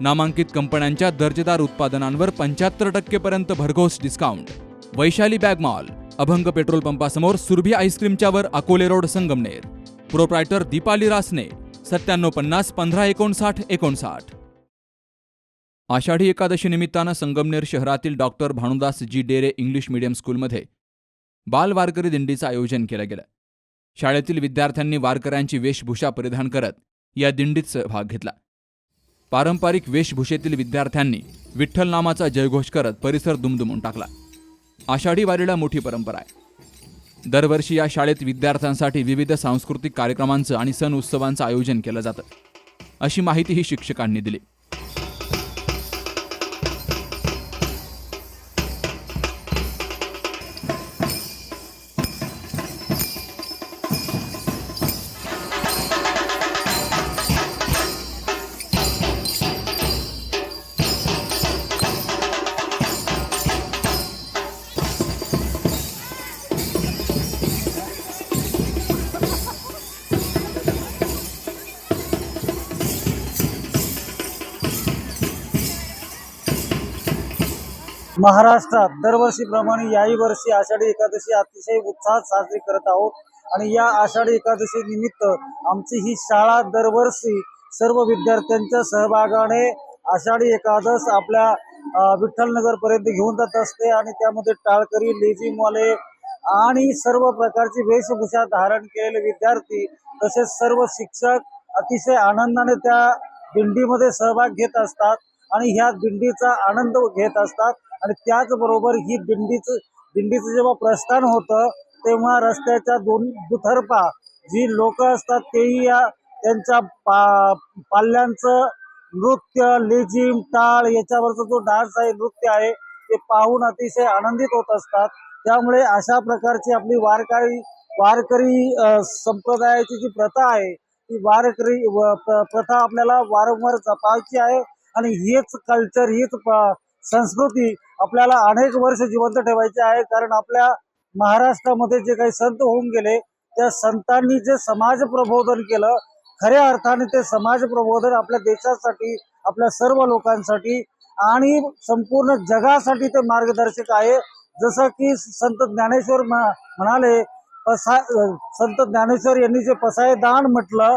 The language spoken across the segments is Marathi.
नामांकित कंपन्यांच्या दर्जेदार उत्पादनांवर पंच्याहत्तर टक्केपर्यंत भरघोस discount Vaishali bag mall Abhang petrol पंपासमोर Surabhi आईस्क्रीमच्यावर अकोले रोड संगमनेर. प्रोप्रायटर दीपाली रासने सत्त्याण्णव पन्नास पंधरा एकोणसाठ एकोणसाठ. आषाढी एकादशी निमित्तानं संगमनेर शहरातील doctor Bhanudas ji Dere English medium स्कूलमध्ये बाल वारकरी दिंडीचं आयोजन केलं गेलं. शाळेतील विद्यार्थ्यांनी वारकऱ्यांची वेशभूषा परिधान करत या दिंडीत सहभाग घेतला. पारंपरिक वेशभूषेतील विद्यार्थ्यांनी विठ्ठल नामाचा जयघोष करत परिसर दुमदुमून टाकला. आषाढी वारीला मोठी परंपरा आहे. दरवर्षी या शाळेत विद्यार्थ्यांसाठी विविध सांस्कृतिक कार्यक्रमांचं आणि सण उत्सवांचं आयोजन केलं जातं. अशी माहितीही शिक्षकांनी दिली. महाराष्ट्रात दरवर्षीप्रमाणे याही वर्षी आषाढी एकादशी अतिशय उत्साहात साजरी करत आहोत. आणि या आषाढी एकादशी निमित्त आमची ही शाळा दरवर्षी सर्व विद्यार्थ्यांच्या सहभागाने आषाढी एकादश आपल्या अ, विठ्ठलनगरपर्यंत घेऊन जात असते. आणि त्यामध्ये टाळकरी लेझिमवाले आणि सर्व प्रकारची वेशभूषा धारण केलेले विद्यार्थी तसेच सर्व शिक्षक अतिशय आनंदाने त्या दिंडीमध्ये सहभाग घेत असतात. आणि ह्या दिंडीचा आनंद घेत असतात. आणि त्याचबरोबर ही दिंडीचं दिंडीचं जेव्हा प्रस्थान होतं तेव्हा रस्त्याच्या दोन दुथर्पा जी लोक असतात तेही या त्यांच्या पा पाल्यांचं नृत्य लेझिम टाळ याच्यावरचा जो डान्स आहे नृत्य आहे ते पाहून अतिशय आनंदित होत असतात. त्यामुळे अशा प्रकारची आपली वारकरी वारकरी संप्रदायाची जी प्रथा आहे ती वारकरी प्रथा आपल्याला वारंवार जपायची आहे. आणि हीच कल्चर हीच संस्कृती आपल्याला अनेक वर्ष जिवंत ठेवायचे आहे. कारण आपल्या महाराष्ट्रामध्ये जे काही संत होऊन गेले त्या संतांनी जे समाज प्रबोधन केलं खऱ्या अर्थाने ते समाज प्रबोधन आपल्या देशासाठी आपल्या सर्व लोकांसाठी आणि संपूर्ण जगासाठी ते मार्गदर्शक आहे. जसं की संत ज्ञानेश्वर म्हणाले पसा संत ज्ञानेश्वर यांनी जे पसायदान म्हटलं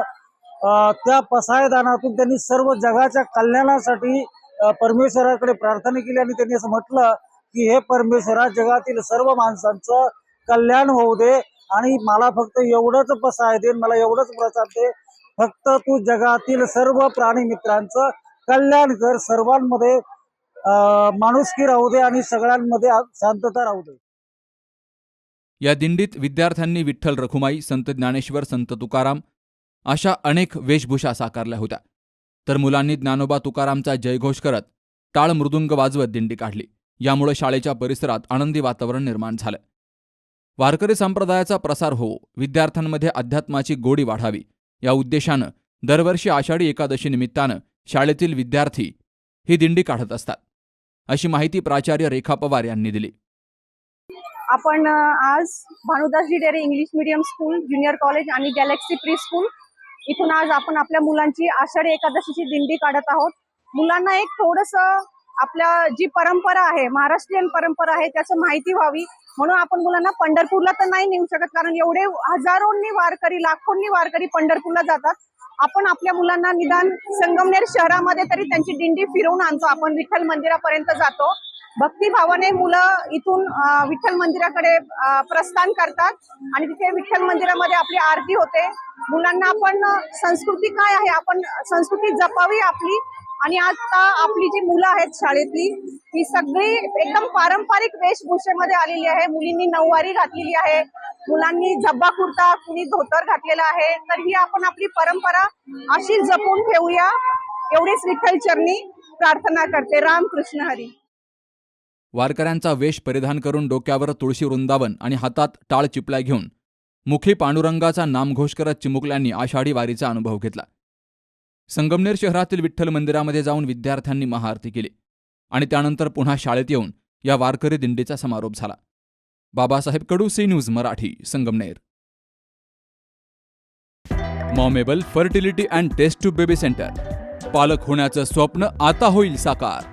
त्या पसायदानातून त्यांनी सर्व जगाच्या कल्याणासाठी परमेश्वराकडे प्रार्थना केली आणि त्यांनी असं म्हटलं की हे परमेश्वरा जगातील सर्व माणसांचं कल्याण होऊ दे आणि मला फक्त एवढंच पसाय दे मला एवढंच प्रसाद दे. फक्त तू जगातील सर्व प्राणी मित्रांचं कल्याण कर. सर्वांमध्ये अं, माणुसकी राहू दे आणि सगळ्यांमध्ये शांतता राहू दे. या दिंडीत विद्यार्थ्यांनी विठ्ठल रखुमाई संत ज्ञानेश्वर संत तुकाराम अशा अनेक वेशभूषा साकारल्या होत्या. तर मुलांनी ज्ञानोबा तुकारामचा जयघोष करत टाळ मृदुंग वाजवत दिंडी काढली. यामुळे शाळेच्या परिसरात आनंदी वातावरण निर्माण झालं. वारकरी संप्रदायाचा प्रसार हो विद्यार्थ्यांमध्ये अध्यात्माची गोडी वाढावी या उद्देशानं दरवर्षी आषाढी एकादशी निमित्तानं शाळेतील विद्यार्थी ही दिंडी काढत असतात. अशी माहिती प्राचार्य रेखा पवार यांनी दिली. आपण आज Bhanudasji Dere English medium school junior college आणि गॅलेक्सी प्री स्कूल इथून आज आपण आपल्या मुलांची आषाढी एकादशीची दिंडी काढत आहोत. मुलांना एक थोडस आपल्या जी परंपरा आहे महाराष्ट्रीयन परंपरा आहे त्याचं माहिती व्हावी. म्हणून आपण मुलांना पंढरपूरला तर नाही नेऊ शकत कारण एवढे हजारोंनी वारकरी लाखोंनी वारकरी पंढरपूरला जातात. आपण आपल्या मुलांना निदान संगमनेर शहरामध्ये तरी त्यांची दिंडी फिरवून आणतो. आपण विठ्ठल मंदिरापर्यंत जातो. भक्तिभावाने मुलं इथून विठ्ठल मंदिराकडे प्रस्थान करतात. आणि तिथे विठ्ठल मंदिरामध्ये आपली आरती होते. मुलांना आपण संस्कृती काय आहे? आपण संस्कृती जपावी आपली. आणि आता आपली जी मुलं आहेत शाळेतली ही सगळी एकदम पारंपरिक वेशभूषेमध्ये आलेली आहे. मुलींनी नऊवारी घातलेली आहे. मुलांनी झब्बा कुर्ता कुणी धोतर घातलेला आहे. तर ही आपण आपली परंपरा अशी जपून ठेवूया. एवढीच विठ्ठल चरणी प्रार्थना करते. राम कृष्ण हरी. वारकऱ्यांचा वेश परिधान करून डोक्यावर तुळशी वृंदावन आणि हातात टाळ चिपल्या घेऊन मुखी पांडुरंगाचा नामघोष करत चिमुकल्यांनी आषाढी वारीचा अनुभव घेतला. संगमनेर शहरातील विठ्ठल मंदिरामध्ये जाऊन विद्यार्थ्यांनी महाआरती केली आणि त्यानंतर पुन्हा शाळेत येऊन या वारकरी दिंडीचा समारोप झाला. Babasaheb Kadu C news Marathi Sangamner. मॉमेबल fertility and test tube baby centre. पालक होण्याचं स्वप्न आता होईल साकार.